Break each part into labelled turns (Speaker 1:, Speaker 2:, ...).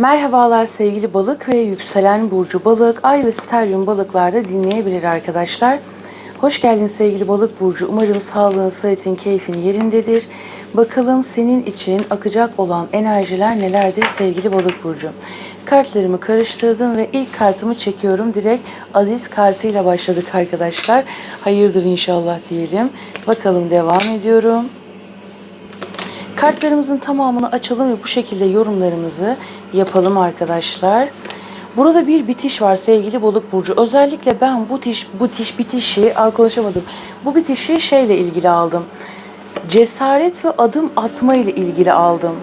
Speaker 1: Merhabalar sevgili balık ve yükselen burcu balık, ay ve stelyum balıklarda dinleyebilir arkadaşlar. Hoş geldin sevgili balık burcu. Umarım sağlığın, sıhhatin, keyfin yerindedir. Bakalım senin için akacak olan enerjiler nelerdir sevgili balık burcu. Kartlarımı karıştırdım ve ilk kartımı çekiyorum. Direkt Aziz kartıyla başladık arkadaşlar. Hayırdır inşallah diyelim. Bakalım devam ediyorum. Kartlarımızın tamamını açalım ve bu şekilde yorumlarımızı yapalım arkadaşlar. Burada bir bitiş var sevgili balık burcu. Özellikle ben bu tiş bu tiş bitişi al konuşamadım. Bu bitişi şeyle ilgili aldım. Cesaret ve adım atma ile ilgili aldım.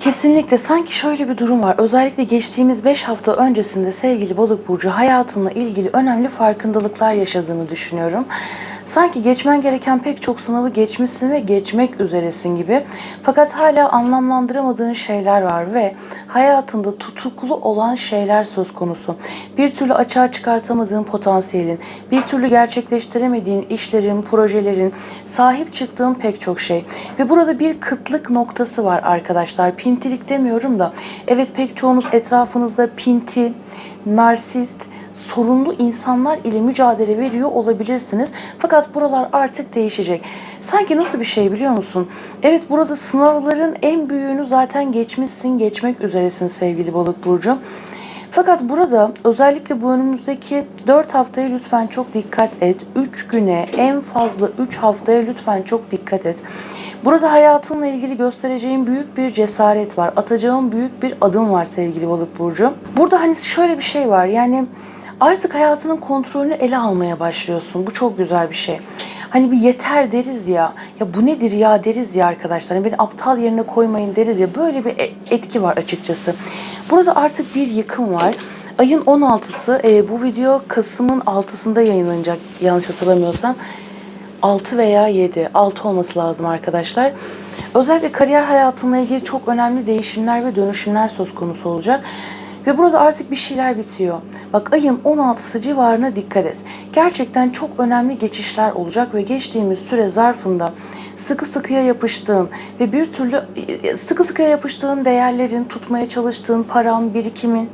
Speaker 1: Kesinlikle sanki şöyle bir durum var. Özellikle geçtiğimiz 5 hafta öncesinde sevgili balık burcu hayatınla ilgili önemli farkındalıklar yaşadığını düşünüyorum. Sanki geçmen gereken pek çok sınavı geçmişsin ve geçmek üzeresin gibi. Fakat hala anlamlandıramadığın şeyler var ve hayatında tutuklu olan şeyler söz konusu. Bir türlü açığa çıkartamadığın potansiyelin, bir türlü gerçekleştiremediğin işlerin, projelerin, sahip çıktığın pek çok şey. Ve burada bir kıtlık noktası var arkadaşlar. Pintilik demiyorum da evet pek çoğunuz etrafınızda pinti, narsist, sorunlu insanlar ile mücadele veriyor olabilirsiniz. Fakat buralar artık değişecek. Sanki nasıl bir şey biliyor musun? Evet burada sınavların en büyüğünü zaten geçmişsin, geçmek üzeresin sevgili balık burcu. Fakat burada özellikle bu önümüzdeki 4 haftaya lütfen çok dikkat et. 3 güne en fazla 3 haftaya lütfen çok dikkat et. Burada hayatınla ilgili göstereceğin büyük bir cesaret var. Atacağın büyük bir adım var sevgili balık burcu. Burada hani şöyle bir şey var. Yani artık hayatının kontrolünü ele almaya başlıyorsun. Bu çok güzel bir şey. Hani bir yeter deriz ya. Ya bu nedir ya deriz ya arkadaşlar. Hani beni aptal yerine koymayın deriz ya. Böyle bir e- etki var açıkçası. Burada artık bir yıkım var. Ayın 16'sı e, bu video Kasım'ın 6'sında yayınlanacak yanlış hatırlamıyorsam. 6 veya 7. 6 olması lazım arkadaşlar. Özellikle kariyer hayatınla ilgili çok önemli değişimler ve dönüşümler söz konusu olacak. Ve burada artık bir şeyler bitiyor. Bak ayın 16'sı civarına dikkat et. Gerçekten çok önemli geçişler olacak ve geçtiğimiz süre zarfında sıkı sıkıya yapıştığın ve bir türlü sıkı sıkıya yapıştığın değerlerin, tutmaya çalıştığın paran, birikimin,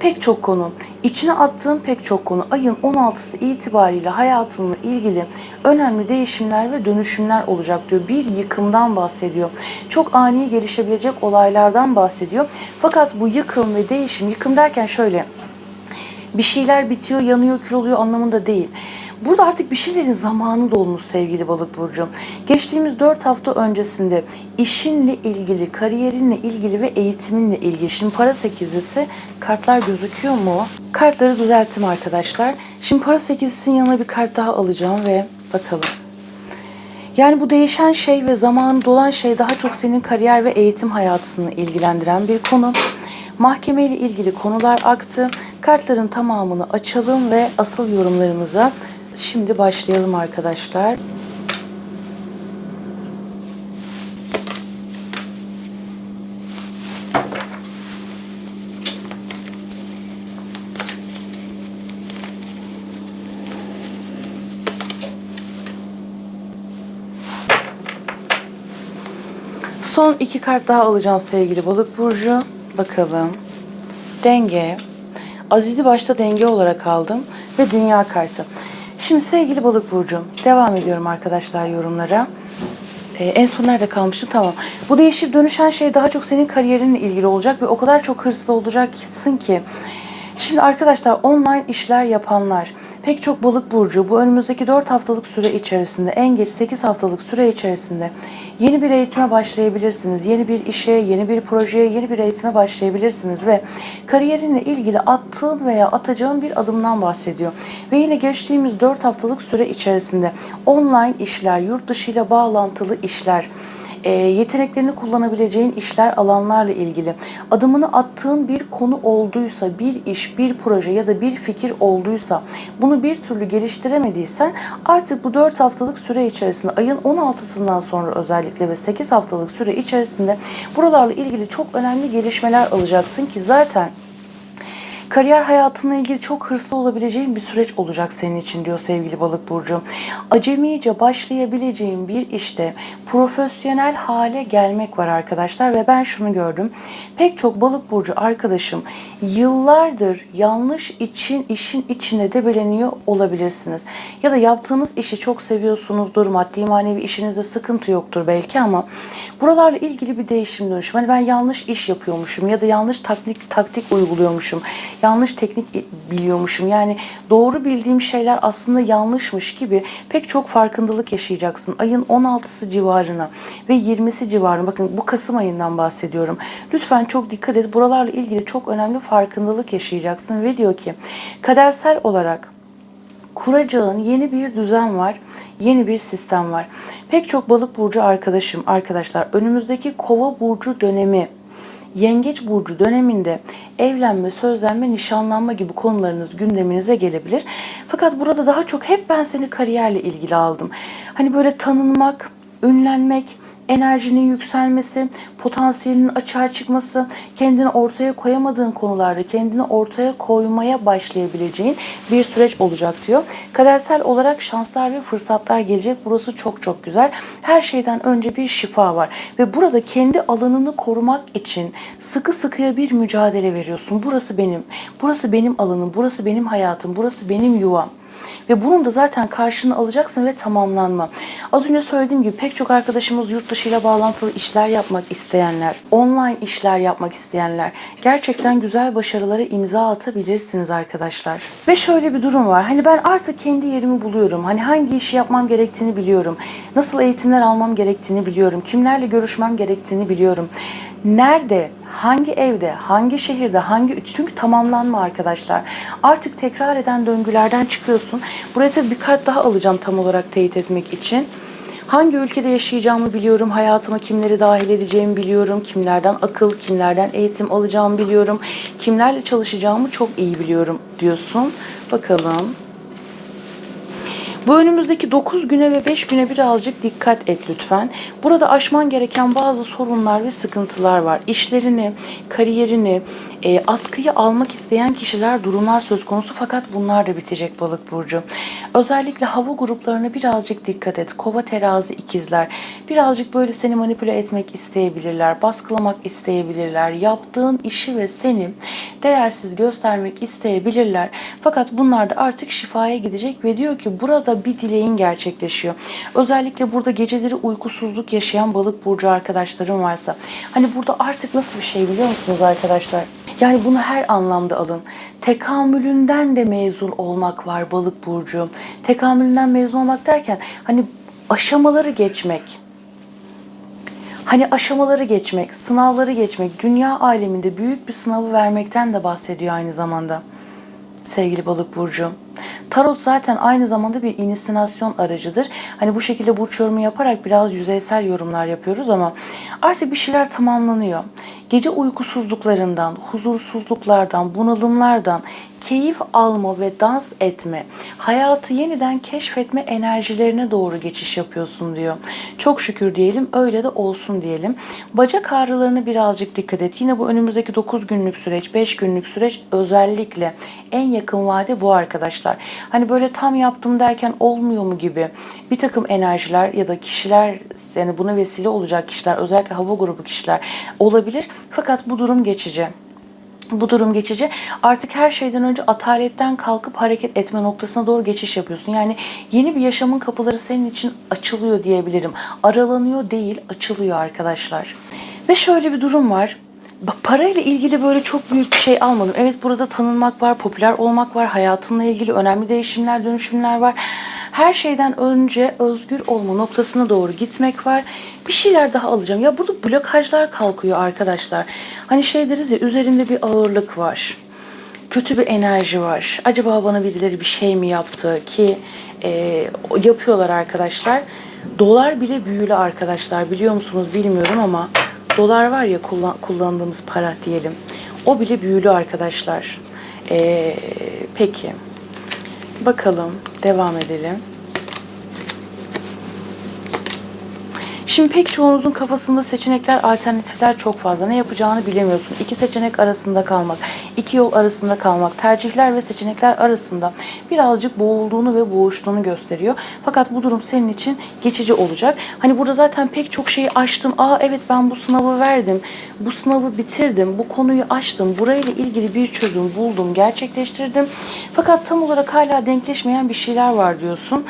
Speaker 1: pek çok konu, içine attığın pek çok konu ayın 16'sı itibariyle hayatınla ilgili önemli değişimler ve dönüşümler olacak diyor. Bir yıkımdan bahsediyor. Çok ani gelişebilecek olaylardan bahsediyor. Fakat bu yıkım ve değişim, yıkım derken şöyle bir şeyler bitiyor, yanıyor, kül oluyor anlamında değil. Burada artık bir şeylerin zamanı dolmuş sevgili balık burcu. Geçtiğimiz 4 hafta öncesinde işinle ilgili, kariyerinle ilgili ve eğitiminle ilgili. Şimdi para sekizlisi kartlar gözüküyor mu? Kartları düzelttim arkadaşlar. Şimdi para sekizlisinin yanına bir kart daha alacağım ve bakalım. Yani bu değişen şey ve zamanı dolan şey daha çok senin kariyer ve eğitim hayatını ilgilendiren bir konu. Mahkeme ile ilgili konular aktı. Kartların tamamını açalım ve asıl yorumlarımıza şimdi başlayalım arkadaşlar. Son iki kart daha alacağım sevgili balık burcu. Bakalım. Denge. Aziz'i başta denge olarak aldım ve dünya kartı. Şimdi sevgili balık burcu devam ediyorum arkadaşlar yorumlara. Ee, en son nerede kalmıştım? Tamam. Bu değişip dönüşen şey daha çok senin kariyerinle ilgili olacak ve o kadar çok hırslı olacaksın ki. Şimdi arkadaşlar online işler yapanlar, pek çok balık burcu bu önümüzdeki 4 haftalık süre içerisinde en geç 8 haftalık süre içerisinde yeni bir eğitime başlayabilirsiniz. Yeni bir işe, yeni bir projeye, yeni bir eğitime başlayabilirsiniz ve kariyerinle ilgili attığın veya atacağın bir adımdan bahsediyor. Ve yine geçtiğimiz 4 haftalık süre içerisinde online işler, yurt dışı ile bağlantılı işler, e, yeteneklerini kullanabileceğin işler alanlarla ilgili. Adımını attığın bir konu olduysa, bir iş, bir proje ya da bir fikir olduysa bunu bir türlü geliştiremediysen artık bu 4 haftalık süre içerisinde ayın 16'sından sonra özellikle ve 8 haftalık süre içerisinde buralarla ilgili çok önemli gelişmeler alacaksın ki zaten Kariyer hayatınla ilgili çok hırslı olabileceğin bir süreç olacak senin için diyor sevgili balık burcu. Acemice başlayabileceğin bir işte profesyonel hale gelmek var arkadaşlar ve ben şunu gördüm. Pek çok balık burcu arkadaşım yıllardır yanlış için işin içine debeleniyor olabilirsiniz. Ya da yaptığınız işi çok seviyorsunuzdur. Maddi manevi işinizde sıkıntı yoktur belki ama buralarla ilgili bir değişim dönüşüm. Hani ben yanlış iş yapıyormuşum ya da yanlış taktik taktik uyguluyormuşum. Yanlış teknik biliyormuşum. Yani doğru bildiğim şeyler aslında yanlışmış gibi pek çok farkındalık yaşayacaksın. Ayın 16'sı civarına ve 20'si civarına bakın bu Kasım ayından bahsediyorum. Lütfen çok dikkat et. Buralarla ilgili çok önemli farkındalık yaşayacaksın ve diyor ki kadersel olarak kuracağın yeni bir düzen var, yeni bir sistem var. Pek çok balık burcu arkadaşım, arkadaşlar önümüzdeki kova burcu dönemi Yengeç burcu döneminde evlenme, sözlenme, nişanlanma gibi konularınız gündeminize gelebilir. Fakat burada daha çok hep ben seni kariyerle ilgili aldım. Hani böyle tanınmak, ünlenmek, enerjinin yükselmesi, potansiyelinin açığa çıkması, kendini ortaya koyamadığın konularda kendini ortaya koymaya başlayabileceğin bir süreç olacak diyor. Kadersel olarak şanslar ve fırsatlar gelecek. Burası çok çok güzel. Her şeyden önce bir şifa var ve burada kendi alanını korumak için sıkı sıkıya bir mücadele veriyorsun. Burası benim. Burası benim alanım. Burası benim hayatım. Burası benim yuvam. Ve bunun da zaten karşını alacaksın ve tamamlanma. Az önce söylediğim gibi pek çok arkadaşımız yurt dışıyla bağlantılı işler yapmak isteyenler, online işler yapmak isteyenler gerçekten güzel başarılara imza atabilirsiniz arkadaşlar. Ve şöyle bir durum var. Hani ben artık kendi yerimi buluyorum. Hani hangi işi yapmam gerektiğini biliyorum. Nasıl eğitimler almam gerektiğini biliyorum. Kimlerle görüşmem gerektiğini biliyorum. Nerede, hangi evde, hangi şehirde, hangi çünkü tamamlanma arkadaşlar. Artık tekrar eden döngülerden çıkıyorsun. Buraya tabii bir kart daha alacağım tam olarak teyit etmek için. Hangi ülkede yaşayacağımı biliyorum, hayatıma kimleri dahil edeceğimi biliyorum, kimlerden akıl, kimlerden eğitim alacağımı biliyorum, kimlerle çalışacağımı çok iyi biliyorum diyorsun. Bakalım. Bu önümüzdeki 9 güne ve 5 güne birazcık dikkat et lütfen. Burada aşman gereken bazı sorunlar ve sıkıntılar var. İşlerini, kariyerini, e, askıya almak isteyen kişiler, durumlar söz konusu fakat bunlar da bitecek balık burcu. Özellikle hava gruplarına birazcık dikkat et. Kova, terazi, ikizler. Birazcık böyle seni manipüle etmek isteyebilirler, baskılamak isteyebilirler. Yaptığın işi ve seni değersiz göstermek isteyebilirler. Fakat bunlar da artık şifaya gidecek ve diyor ki burada bir dileğin gerçekleşiyor. Özellikle burada geceleri uykusuzluk yaşayan balık burcu arkadaşlarım varsa. Hani burada artık nasıl bir şey biliyor musunuz arkadaşlar? Yani bunu her anlamda alın. Tekamülünden de mezun olmak var balık burcu. Tekamülünden mezun olmak derken hani aşamaları geçmek. Hani aşamaları geçmek, sınavları geçmek, dünya aleminde büyük bir sınavı vermekten de bahsediyor aynı zamanda. Sevgili balık burcu. Tarot zaten aynı zamanda bir inisinyasyon aracıdır. Hani bu şekilde burç yorumu yaparak biraz yüzeysel yorumlar yapıyoruz ama artık bir şeyler tamamlanıyor. Gece uykusuzluklarından, huzursuzluklardan, bunalımlardan keyif alma ve dans etme, hayatı yeniden keşfetme enerjilerine doğru geçiş yapıyorsun diyor. Çok şükür diyelim, öyle de olsun diyelim. Bacak ağrılarına birazcık dikkat et. Yine bu önümüzdeki 9 günlük süreç, 5 günlük süreç özellikle en yakın vade bu arkadaşlar. Hani böyle tam yaptım derken olmuyor mu gibi bir takım enerjiler ya da kişiler yani buna vesile olacak kişiler özellikle hava grubu kişiler olabilir. Fakat bu durum geçici bu durum geçici. Artık her şeyden önce ataletten kalkıp hareket etme noktasına doğru geçiş yapıyorsun. Yani yeni bir yaşamın kapıları senin için açılıyor diyebilirim. Aralanıyor değil, açılıyor arkadaşlar. Ve şöyle bir durum var. Parayla ilgili böyle çok büyük bir şey almadım. Evet burada tanınmak var, popüler olmak var, hayatınla ilgili önemli değişimler, dönüşümler var. Her şeyden önce özgür olma noktasına doğru gitmek var. Bir şeyler daha alacağım. Ya burada blokajlar kalkıyor arkadaşlar. Hani şey deriz ya üzerinde bir ağırlık var. Kötü bir enerji var. Acaba bana birileri bir şey mi yaptı ki e, yapıyorlar arkadaşlar. Dolar bile büyülü arkadaşlar biliyor musunuz bilmiyorum ama dolar var ya kullan, kullandığımız para diyelim. O bile büyülü arkadaşlar. E, peki. Bakalım devam edelim. Şimdi pek çoğunuzun kafasında seçenekler, alternatifler çok fazla. Ne yapacağını bilemiyorsun. İki seçenek arasında kalmak, iki yol arasında kalmak, tercihler ve seçenekler arasında birazcık boğulduğunu ve boğuştuğunu gösteriyor. Fakat bu durum senin için geçici olacak. Hani burada zaten pek çok şeyi aştım. Aa evet ben bu sınavı verdim. Bu sınavı bitirdim. Bu konuyu aştım. Burayla ilgili bir çözüm buldum, gerçekleştirdim. Fakat tam olarak hala denkleşmeyen bir şeyler var diyorsun.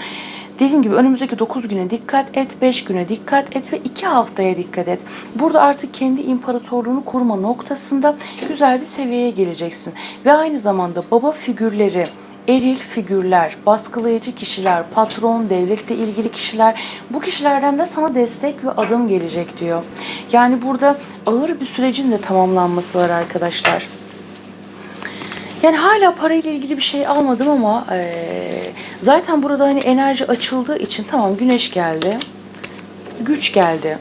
Speaker 1: Dediğim gibi önümüzdeki 9 güne dikkat et, 5 güne dikkat et ve 2 haftaya dikkat et. Burada artık kendi imparatorluğunu kurma noktasında güzel bir seviyeye geleceksin. Ve aynı zamanda baba figürleri, eril figürler, baskılayıcı kişiler, patron, devletle ilgili kişiler bu kişilerden de sana destek ve adım gelecek diyor. Yani burada ağır bir sürecin de tamamlanması var arkadaşlar. Yani hala parayla ilgili bir şey almadım ama eee, zaten burada hani enerji açıldığı için tamam güneş geldi, güç geldi.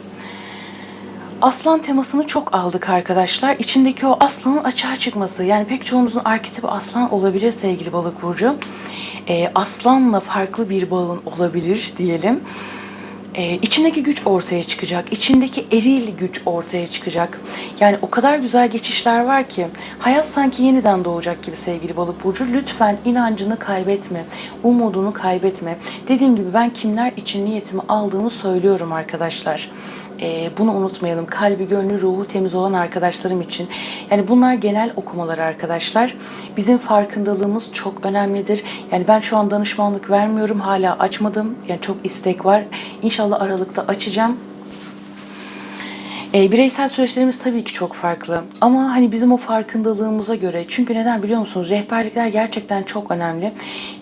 Speaker 1: Aslan temasını çok aldık arkadaşlar. İçindeki o aslanın açığa çıkması. Yani pek çoğunuzun arketipi aslan olabilir sevgili balık burcu. Eee, aslanla farklı bir bağın olabilir diyelim. Ee, içindeki güç ortaya çıkacak. içindeki eril güç ortaya çıkacak. Yani o kadar güzel geçişler var ki hayat sanki yeniden doğacak gibi sevgili balık burcu. Lütfen inancını kaybetme. Umudunu kaybetme. Dediğim gibi ben kimler için niyetimi aldığımı söylüyorum arkadaşlar. Ee, bunu unutmayalım. Kalbi, gönlü, ruhu temiz olan arkadaşlarım için. Yani bunlar genel okumalar arkadaşlar. Bizim farkındalığımız çok önemlidir. Yani ben şu an danışmanlık vermiyorum. Hala açmadım. Yani çok istek var. İnşallah Aralık'ta açacağım. E, bireysel süreçlerimiz tabii ki çok farklı. Ama hani bizim o farkındalığımıza göre. Çünkü neden biliyor musunuz? Rehberlikler gerçekten çok önemli.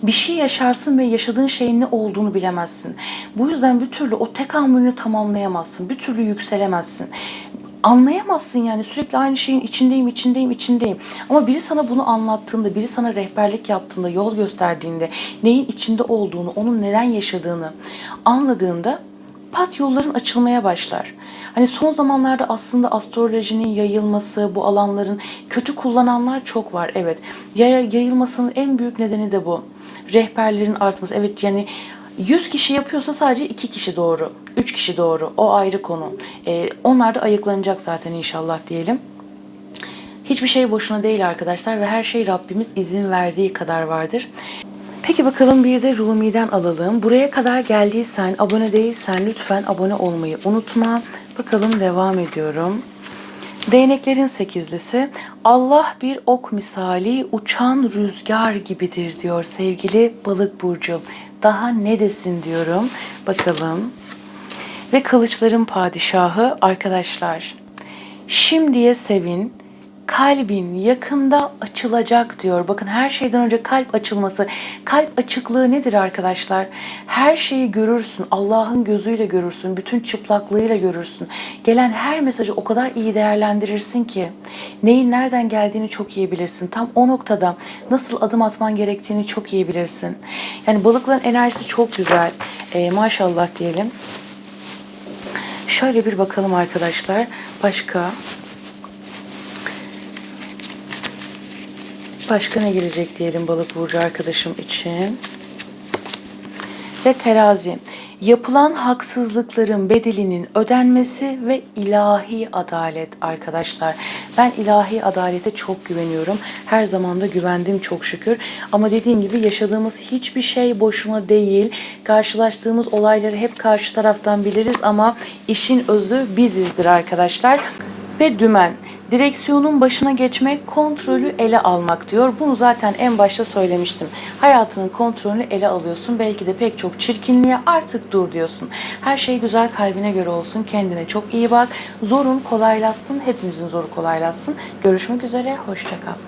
Speaker 1: Bir şey yaşarsın ve yaşadığın şeyin ne olduğunu bilemezsin. Bu yüzden bir türlü o tekamülünü tamamlayamazsın. Bir türlü yükselemezsin anlayamazsın yani sürekli aynı şeyin içindeyim, içindeyim, içindeyim. Ama biri sana bunu anlattığında, biri sana rehberlik yaptığında, yol gösterdiğinde, neyin içinde olduğunu, onun neden yaşadığını anladığında pat yolların açılmaya başlar. Hani son zamanlarda aslında astrolojinin yayılması, bu alanların kötü kullananlar çok var. Evet. Yaya, yayılmasının en büyük nedeni de bu. Rehberlerin artması. Evet yani 100 kişi yapıyorsa sadece 2 kişi doğru, 3 kişi doğru. O ayrı konu. Ee, onlar da ayıklanacak zaten inşallah diyelim. Hiçbir şey boşuna değil arkadaşlar ve her şey Rabbimiz izin verdiği kadar vardır. Peki bakalım bir de Rumi'den alalım. Buraya kadar geldiysen, abone değilsen lütfen abone olmayı unutma. Bakalım devam ediyorum. Değneklerin sekizlisi. Allah bir ok misali uçan rüzgar gibidir diyor sevgili balık burcu. Daha ne desin diyorum. Bakalım. Ve kılıçların padişahı arkadaşlar. Şimdiye sevin, kalbin yakında açılacak diyor. Bakın her şeyden önce kalp açılması. Kalp açıklığı nedir arkadaşlar? Her şeyi görürsün. Allah'ın gözüyle görürsün. Bütün çıplaklığıyla görürsün. Gelen her mesajı o kadar iyi değerlendirirsin ki neyin nereden geldiğini çok iyi bilirsin. Tam o noktada nasıl adım atman gerektiğini çok iyi bilirsin. Yani balıkların enerjisi çok güzel. Ee, maşallah diyelim. Şöyle bir bakalım arkadaşlar. Başka Başka ne gelecek diyelim balık burcu arkadaşım için. Ve terazi. Yapılan haksızlıkların bedelinin ödenmesi ve ilahi adalet arkadaşlar. Ben ilahi adalete çok güveniyorum. Her zaman da güvendim çok şükür. Ama dediğim gibi yaşadığımız hiçbir şey boşuna değil. Karşılaştığımız olayları hep karşı taraftan biliriz ama işin özü bizizdir arkadaşlar. Ve dümen. Direksiyonun başına geçmek, kontrolü ele almak diyor. Bunu zaten en başta söylemiştim. Hayatının kontrolünü ele alıyorsun. Belki de pek çok çirkinliğe artık dur diyorsun. Her şey güzel kalbine göre olsun. Kendine çok iyi bak. Zorun kolaylaşsın. Hepimizin zoru kolaylaşsın. Görüşmek üzere. Hoşçakal.